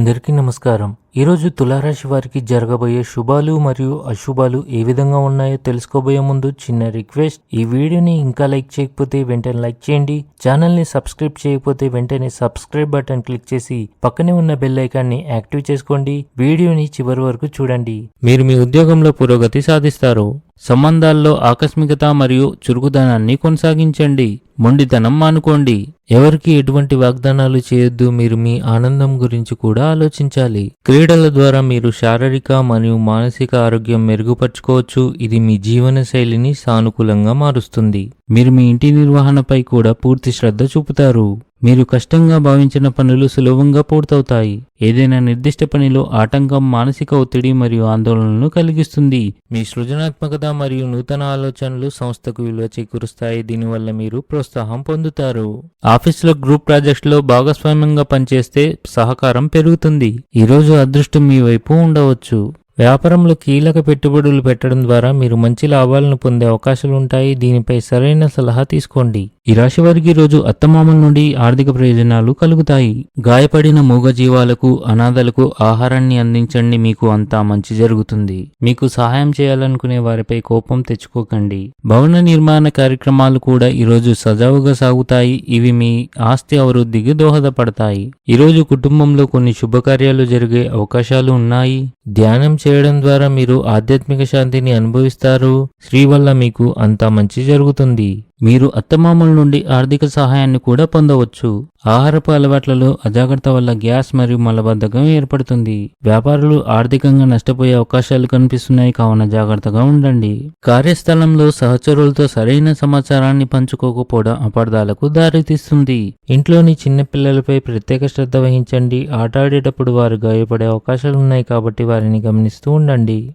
అందరికీ నమస్కారం. ఈరోజు తులారాశి వారికి జరగబోయే శుభాలు మరియు అశుభాలు ఏ విధంగా ఉన్నాయో తెలుసుకోబోయే ముందు చిన్న రిక్వెస్ట్. ఈ వీడియోని ఇంకా లైక్ చేయకపోతే వెంటనే లైక్ చేయండి. ఛానల్ని సబ్స్క్రైబ్ చేయకపోతే వెంటనే సబ్స్క్రైబ్ బటన్ క్లిక్ చేసి పక్కనే ఉన్న బెల్ ఐకాన్ని యాక్టివ్ చేసుకోండి. వీడియోని చివరి వరకు చూడండి. మీరు మీ ఉద్యోగంలో పురోగతి సాధిస్తారు. సంబంధాల్లో ఆకస్మికత మరియు చురుకుదనాన్ని కొనసాగించండి. మొండితనం మానుకోండి. ఎవరికి ఎటువంటి వాగ్దానాలు చేయొద్దు మీరు మీ ఆనందం గురించి కూడా ఆలోచించాలి. క్రీడల ద్వారా మీరు శారీరక మరియు మానసిక ఆరోగ్యం మెరుగుపరుచుకోవచ్చు. ఇది మీ జీవన శైలిని సానుకూలంగా మారుస్తుంది. మీరు మీ ఇంటి నిర్వహణపై కూడా పూర్తి శ్రద్ధ చూపుతారు. మీరు కష్టంగా భావించిన పనులు సులభంగా పూర్తవుతాయి. ఏదైనా నిర్దిష్ట పనిలో ఆటంకం మానసిక ఒత్తిడి మరియు ఆందోళనను కలిగిస్తుంది. మీ సృజనాత్మకత మరియు నూతన ఆలోచనలు సంస్థకు విలువ చేకూరుస్తాయి. దీనివల్ల మీరు ప్రోత్సాహం పొందుతారు. ఆఫీసులో గ్రూప్ ప్రాజెక్టులో భాగస్వామ్యంగా పనిచేస్తే సహకారం పెరుగుతుంది. ఈరోజు అదృష్టం మీ వైపు ఉండవచ్చు. వ్యాపారంలో కీలక పెట్టుబడులు పెట్టడం ద్వారా మీరు మంచి లాభాలను పొందే అవకాశాలు ఉంటాయి దీనిపై సరైన సలహా తీసుకోండి. ఈ రాశి వారికి రోజు అత్తమామల నుండి ఆర్థిక ప్రయోజనాలు కలుగుతాయి. గాయపడిన మూగజీవాలకు అనాథలకు ఆహారాన్ని అందించండి. మీకు అంతా మంచి జరుగుతుంది. మీకు సహాయం చేయాలనుకునే వారిపై కోపం తెచ్చుకోకండి. భవన నిర్మాణ కార్యక్రమాలు కూడా ఈరోజు సజావుగా సాగుతాయి. ఇవి మీ ఆస్తి అభివృద్ధికి దోహదపడతాయి. ఈరోజు కుటుంబంలో కొన్ని శుభకార్యాలు జరిగే అవకాశాలు ఉన్నాయి. ధ్యానం చేయడం ద్వారా మీరు ఆధ్యాత్మిక శాంతిని అనుభవిస్తారు. శ్రీ వల్ల మీకు అంతా మంచి జరుగుతుంది. మీరు అత్తమామల నుండి ఆర్థిక సహాయాన్ని కూడా పొందవచ్చు. ఆహారపు అలవాట్లలో అజాగ్రత్త వల్ల గ్యాస్ మరియు మలబద్ధకం ఏర్పడుతుంది. వ్యాపారులు ఆర్థికంగా నష్టపోయే అవకాశాలు కనిపిస్తున్నాయి కావున జాగ్రత్తగా ఉండండి. కార్యస్థలంలో సహచరులతో సరైన సమాచారాన్ని పంచుకోకపోవడం అపార్థాలకు దారితీస్తుంది. ఇంట్లోని చిన్నపిల్లలపై ప్రత్యేక శ్రద్ధ వహించండి. ఆట ఆడేటప్పుడు వారు గాయపడే అవకాశాలు ఉన్నాయి కాబట్టి వారిని గమనిస్తూ ఉండండి.